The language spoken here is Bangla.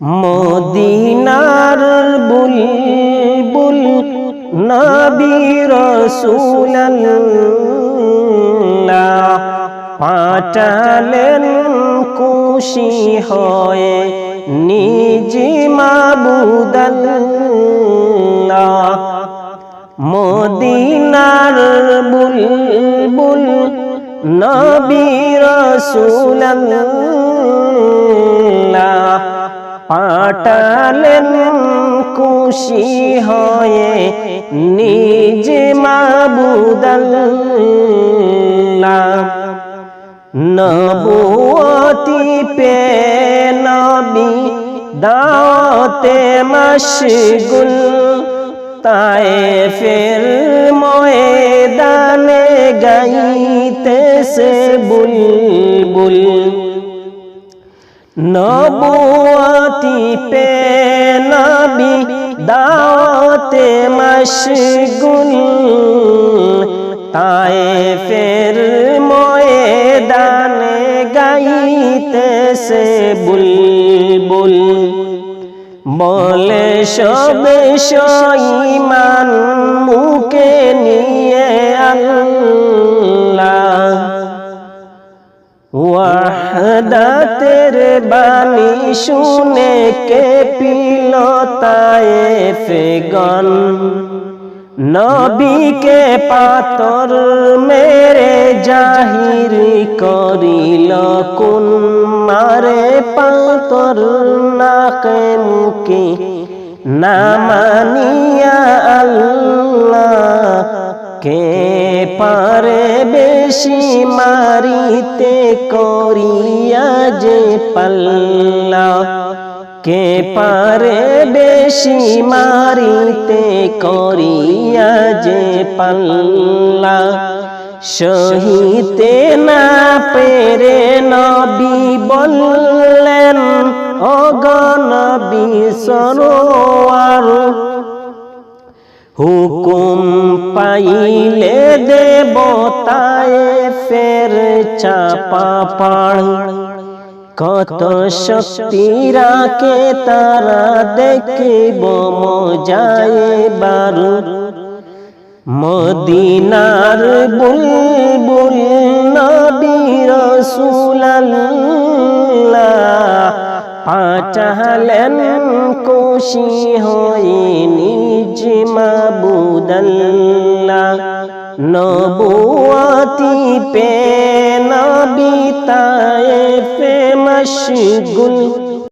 মদিনার বুলবুল নবী রসুল্লাহ পাঠালেন খুশি হয়ে নিজ মাবুদাল্লাহ। মদিনার বুলবুল নবী রসুল্লাহ পাঠালেন খুশি হয়ে নিজ মাবুদাল্লাহ নবুয়তি পে নবী দাওতে মশগুল তাই ফের ময়দানে গাইতেছে বুলবুল। নবুয়তি পে নবী দাওতে মশগুল তাই ফের ময়দানে গাইতেছে বুলবুল। বলে সবে সইমান মুখে ওয়াহদাতের বাণী শুনে কে পিল তায়ে ফেগন? নবীকে পাতর মেরে জাহির করিল কোন? মারে পাতর নাকে মুখে না মানিয়া আল্লাহ কে পারে বেশি মারিতে করিয়া যে পাল্লা। কে পারে বেশি মারিতে করিয়া যে পাল্লা। সহিতে না পেরে নবী বললেন অগনবী সরোয়ার, হুকুম পাইলে দেবতায় ফের চাপা পাড়। কত শক্তি রাখে তারা দেখিব মজায় বারু। মদিনার বুলবুল নবী রসুল্লাহ পাঠালেন খুশি হয়ে নিজ মাবুদাল্লাহ। নবুয়াতি পে নবী তায়ে ফে মশগুল